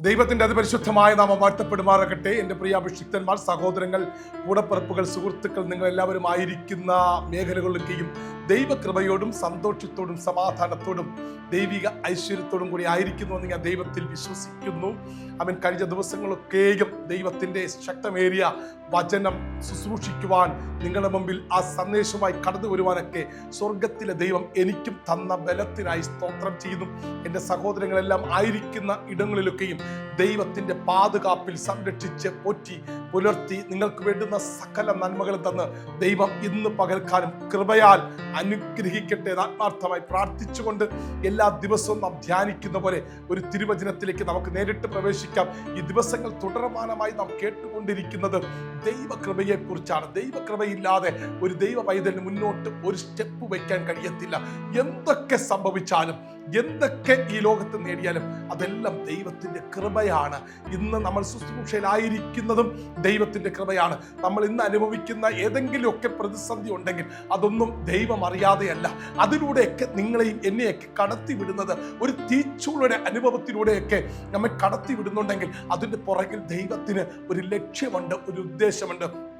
ദൈവത്തിന്റെ അതിപരിശുദ്ധമായ നാമം വാഴ്ത്തപ്പെടുമാറാകട്ടെ. എന്റെ പ്രിയ അഭിഷിക്തന്മാർ സഹോദരങ്ങൾ കൂടപ്പിറപ്പുകൾ സുഹൃത്തുക്കൾ നിങ്ങൾ എല്ലാവരും ആയിരിക്കുന്ന മേഖലകളിലൊക്കെയും ദൈവകൃപയോടും സന്തോഷത്തോടും സമാധാനത്തോടും ദൈവിക ഐശ്വര്യത്തോടും കൂടി ആയിരിക്കുന്നു എന്ന് ഞാൻ ദൈവത്തിൽ വിശ്വസിക്കുന്നു. അവൻ കഴിഞ്ഞ ദിവസങ്ങളൊക്കെയും ദൈവത്തിന്റെ ശക്തമേറിയ വചനം ശുശ്രൂഷിക്കുവാൻ നിങ്ങളുടെ മുമ്പിൽ ആ സന്ദേശമായി കടന്നു വരുവാനൊക്കെ സ്വർഗത്തിലെ ദൈവം എനിക്കും തന്ന ബലത്തിനായി സ്തോത്രം ചെയ്യുന്നു. എന്റെ സഹോദരങ്ങളെല്ലാം ആയിരിക്കുന്ന ഇടങ്ങളിലൊക്കെയും ദൈവത്തിന്റെ പാതുകാപ്പിൽ സംരക്ഷിച്ച് പോറ്റി പുലർത്തി നിങ്ങൾക്ക് വേണ്ടുന്ന സകല നന്മകളും തന്ന് ദൈവം ഇന്ന് പകൽക്കാലം കൃപയാൽ അനുഗ്രഹിക്കട്ടെ ആത്മാർത്ഥമായി പ്രാർത്ഥിച്ചുകൊണ്ട് എല്ലാ ദിവസവും നാം ധ്യാനിക്കുന്ന പോലെ ഒരു തിരുവചനത്തിലേക്ക് നമുക്ക് നേരിട്ട് പ്രവേശിക്കാം. ഈ ദിവസങ്ങൾ തുടർമാനമായി നാം കേട്ടുകൊണ്ടിരിക്കുന്നത് ദൈവകൃപയെ കുറിച്ചാണ് ദൈവകൃപയില്ലാതെ ഒരു ദൈവ പൈതലിന് മുന്നോട്ട് ഒരു സ്റ്റെപ്പ് വയ്ക്കാൻ കഴിയത്തില്ല. എന്തൊക്കെ സംഭവിച്ചാലും എന്തൊക്കെ ഈ ലോകത്ത് നേടിയാലും അതെല്ലാം ദൈവത്തിന്റെ കൃപയാണ്. ഇന്ന് നമ്മൾ ശുശ്രൂഷയിലായിരിക്കുന്നതും ദൈവത്തിന്റെ കൃപയാണ്. നമ്മൾ ഇന്ന് അനുഭവിക്കുന്ന ഏതെങ്കിലുമൊക്കെ പ്രതിസന്ധി ഉണ്ടെങ്കിൽ അതൊന്നും ദൈവം അറിയാതെയല്ല. അതിലൂടെയൊക്കെ നിങ്ങളെയും എന്നെയൊക്കെ കടത്തി വിടുന്നത് ഒരു തീച്ചൂളുടെ അനുഭവത്തിലൂടെയൊക്കെ നമ്മെ കടത്തിവിടുന്നുണ്ടെങ്കിൽ അതിന്റെ പുറകിൽ ദൈവത്തിന് ഒരു ലക്ഷ്യമുണ്ട് ഒരു ഉദ്ദേശമുണ്ട്.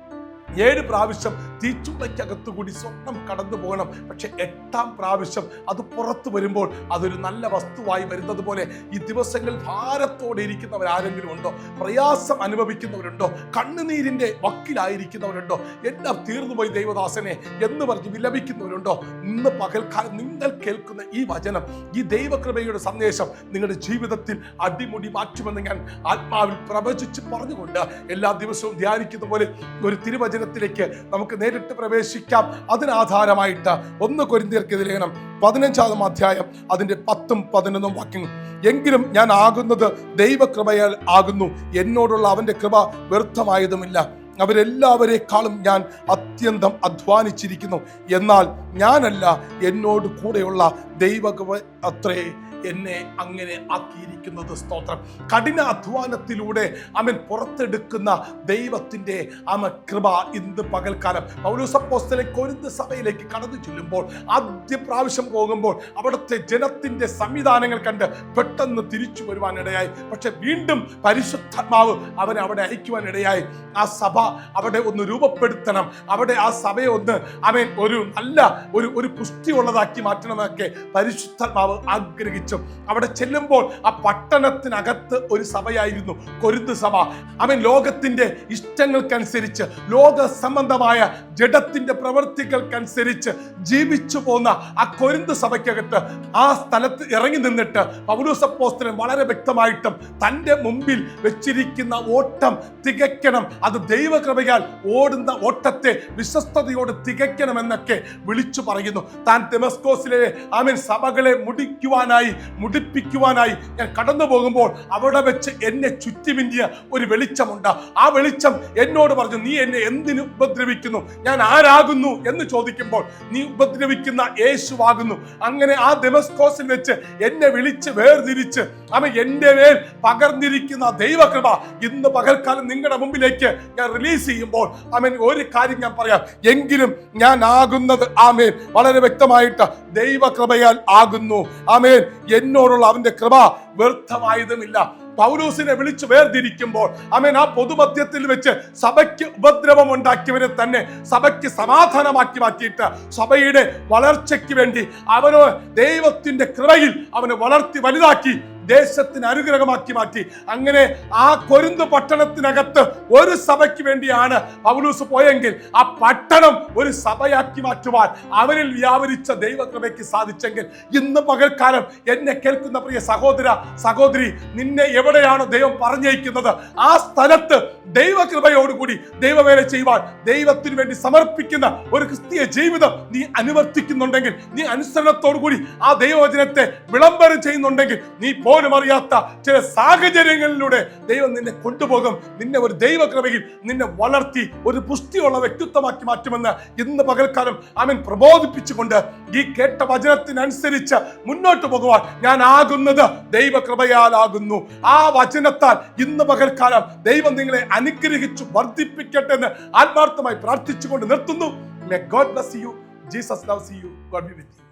ഏഴ് പ്രാവശ്യം തീച്ചുളയ്ക്കകത്തു കൂടി സ്വർണം കടന്നു പോകണം. പക്ഷെ എട്ടാം പ്രാവശ്യം അത് പുറത്തു വരുമ്പോൾ അതൊരു നല്ല വസ്തുവായി വരുന്നത് പോലെ ഈ ദിവസങ്ങൾ ഭാരത്തോടെ ഇരിക്കുന്നവർ ആരെങ്കിലും ഉണ്ടോ? പ്രയാസം അനുഭവിക്കുന്നവരുണ്ടോ? കണ്ണുനീരിന്റെ വക്കിലായിരിക്കുന്നവരുണ്ടോ? എല്ലാം തീർന്നുപോയി ദൈവദാസനെ എന്ന് പറഞ്ഞ് വിലപിക്കുന്നവരുണ്ടോ? ഇന്ന് പകൽക്കാലം നിങ്ങൾ കേൾക്കുന്ന ഈ വചനം ഈ ദൈവകൃപയുടെ സന്ദേശം നിങ്ങളുടെ ജീവിതത്തിൽ അടിമുടി മാറ്റുമെന്ന് ഞാൻ ആത്മാവിൽ പ്രവചിച്ച് പറഞ്ഞുകൊണ്ട് എല്ലാ ദിവസവും ധ്യാനിക്കുന്ന പോലെ ഒരു തിരുവചനത്തിലേക്ക് നമുക്ക് നേരിട്ട് പ്രവേശിക്കാം. അതിനാധാരമായിട്ട് ഒന്ന് കൊരിന്തിയർക്കെതിരെ ലേഖനം പതിനഞ്ചാം അധ്യായം അതിന്റെ പത്തും പതിനൊന്നും വാക്യങ്ങൾ. എങ്കിലും ഞാൻ ആകുന്നത് ദൈവകൃപയാൽ ആകുന്നു. എന്നോടുള്ള അവന്റെ കൃപ വ്യർത്ഥമായതുമില്ല. അവരെല്ലാവരെക്കാളും ഞാൻ അത്യന്തം അധ്വാനിച്ചിരിക്കുന്നു. എന്നാൽ ഞാനല്ല എന്നോട് കൂടെയുള്ള ദൈവ അത്രേ എന്നെ അങ്ങനെ ആക്കിയിരിക്കുന്നത്. സ്തോത്രം. കഠിന അധ്വാനത്തിലൂടെ അവൻ പുറത്തെടുക്കുന്ന ദൈവത്തിന്റെ അമ കൃപ ഇന്ന് പകൽക്കാലം. പൗരസപ്പോസ്തലെ ഒരു സഭയിലേക്ക് കടന്നു ചെല്ലുമ്പോൾ ആദ്യ പ്രാവശ്യം പോകുമ്പോൾ അവിടുത്തെ ജനത്തിന്റെ സംവിധാനങ്ങൾ കണ്ട് പെട്ടെന്ന് തിരിച്ചു വരുവാനിടയായി. പക്ഷെ വീണ്ടും പരിശുദ്ധാത്മാവ് അവനെ അവിടെ അയക്കുവാനിടയായി. ആ സഭ അവിടെ ഒന്ന് രൂപപ്പെടുത്തണം. അവിടെ ആ സഭയെ ഒന്ന് അവൻ ഒരു നല്ല ഒരു ഒരു പുഷ്ടിയുള്ളതാക്കി മാറ്റണമെന്നൊക്കെ പരിശുദ്ധാത്മാവ് ആഗ്രഹിച്ചു. അവിടെ ചെല്ലുമ്പോൾ ആ പട്ടണത്തിനകത്ത് ഒരു സഭയായിരുന്നു കൊരുന്ത് സഭ. അവൻ ലോകത്തിന്റെ ഇഷ്ടങ്ങൾക്കനുസരിച്ച് ലോക സംബന്ധമായ ജഡത്തിന്റെ പ്രവൃത്തികൾക്കനുസരിച്ച് ജീവിച്ചു പോന്ന ആ കൊരുന്ത് സഭയ്ക്കകത്ത് ആ സ്ഥലത്ത് ഇറങ്ങി നിന്നിട്ട് പൗരസപ്പോസ്തലൻ വളരെ വ്യക്തമായിട്ടും തന്റെ മുമ്പിൽ വെച്ചിരിക്കുന്ന ഓട്ടം തികയ്ക്കണം. അത് ദൈവകൃപയാൽ ഓടുന്ന ഓട്ടത്തെ വിശ്വസ്തയോട് തികയ്ക്കണമെന്നൊക്കെ വിളിച്ചു പറയുന്നു. താൻ തെമസ്കോസിലെ ആമീൻ സഭകളെ മുടിക്കുവാനായി മുടിപ്പിക്കുവാനായി ഞാൻ കടന്നു പോകുമ്പോൾ അവിടെ വെച്ച് എന്നെ ചുറ്റിമിന്തിയ ഒരു വെളിച്ചമുണ്ട്. ആ വെളിച്ചം എന്നോട് പറഞ്ഞു നീ എന്നെ എന്തിനു ഉപദ്രവിക്കുന്നു? ഞാൻ ആരാകുന്നു? എന്ന് ചോദിക്കുമ്പോൾ നീ ഉപദ്രവിക്കുന്ന യേശുവാകുന്നു. അങ്ങനെ ആ ദമസ്കോസിൽ വെച്ച് എന്നെ വിളിച്ച് വേർതിരിച്ച് അവൻ എന്റെ മേൽ പകർന്നിരിക്കുന്ന ദൈവകൃപ ഇന്ന് പകൽക്കാലം നിങ്ങളുടെ മുമ്പിലേക്ക് ഞാൻ റിലീസ് ചെയ്യുമ്പോൾ ആമേൻ ഒരു കാര്യം ഞാൻ പറയാം. എങ്കിലും ഞാൻ ആകുന്നത് ആമേൻ വളരെ വ്യക്തമായിട്ട് ദൈവകൃപയാൽ ആകുന്നു. ആമേൻ എന്നോടുള്ള അവന്റെ കൃപ വ്യർത്ഥമായതുമില്ല. പൗലൂസിനെ വിളിച്ചു വേർതിരിക്കുമ്പോൾ ആമേൻ ആ പൊതുമധ്യത്തിൽ വെച്ച് സഭയ്ക്ക് ഉപദ്രവം ഉണ്ടാക്കിയവരെ തന്നെ സഭയ്ക്ക് സമാധാനമാക്കി മാറ്റിയിട്ട് സഭയുടെ വളർച്ചയ്ക്ക് വേണ്ടി അവനോ ദൈവത്തിന്റെ കൃപയിൽ അവനെ വളർത്തി വലുതാക്കി ദേശത്തിന് അനുഗ്രഹമാക്കി മാറ്റി. അങ്ങനെ ആ കൊരുന്ത് പട്ടണത്തിനകത്ത് ഒരു സഭയ്ക്ക് വേണ്ടിയാണ് പൗലൂസ് പോയെങ്കിൽ ആ പട്ടണം ഒരു സഭയാക്കി മാറ്റുവാൻ അവരിൽ വ്യാപരിച്ച ദൈവകൃപയ്ക്ക് സാധിച്ചെങ്കിൽ ഇന്ന് പകൽക്കാലം എന്നെ കേൾക്കുന്ന പ്രിയ സഹോദര സഹോദരി നിന്നെ എവിടെയാണ് ദൈവം പറഞ്ഞയക്കുന്നത്? ആ സ്ഥലത്ത് ദൈവകൃപയോടുകൂടി ദൈവവേല ചെയ്യുവാൻ ദൈവത്തിന് വേണ്ടി സമർപ്പിക്കുന്ന ഒരു ക്രിസ്തീയ ജീവിതം നീ അനുവർത്തിക്കുന്നുണ്ടെങ്കിൽ നീ അനുസരണത്തോടു കൂടി ആ ദൈവവചനത്തെ വിളംബരം ചെയ്യുന്നുണ്ടെങ്കിൽ നീ പോലും അറിയാത്ത ചില സാഹചര്യങ്ങളിലൂടെ ദൈവം നിന്നെ കൊണ്ടുപോകും. നിന്നെ ഒരു ദൈവക്രമയിൽ നിന്നെ വളർത്തി ഒരു പുഷ്ടിയുള്ള വ്യക്തിത്വമാക്കി മാറ്റുമെന്ന് ഇന്ന് പകൽക്കാലം അവൻ പ്രബോധിപ്പിച്ചുകൊണ്ട് ഈ കേട്ട വചനത്തിനനുസരിച്ച് മുന്നോട്ട് പോകുവാൻ ഞാൻ ആകുന്നത് ദൈവകൃപയാലാകുന്നു. ആ വചനത്താൽ ഇന്ന് പകൽക്കാലം ദൈവം നിങ്ങളെ അനുഗ്രഹിച്ചു വർദ്ധിപ്പിക്കട്ടെ എന്ന് ആത്മാർത്ഥമായി പ്രാർത്ഥിച്ചുകൊണ്ട് നിർത്തുന്നു. May God bless you Jesus loves you God be with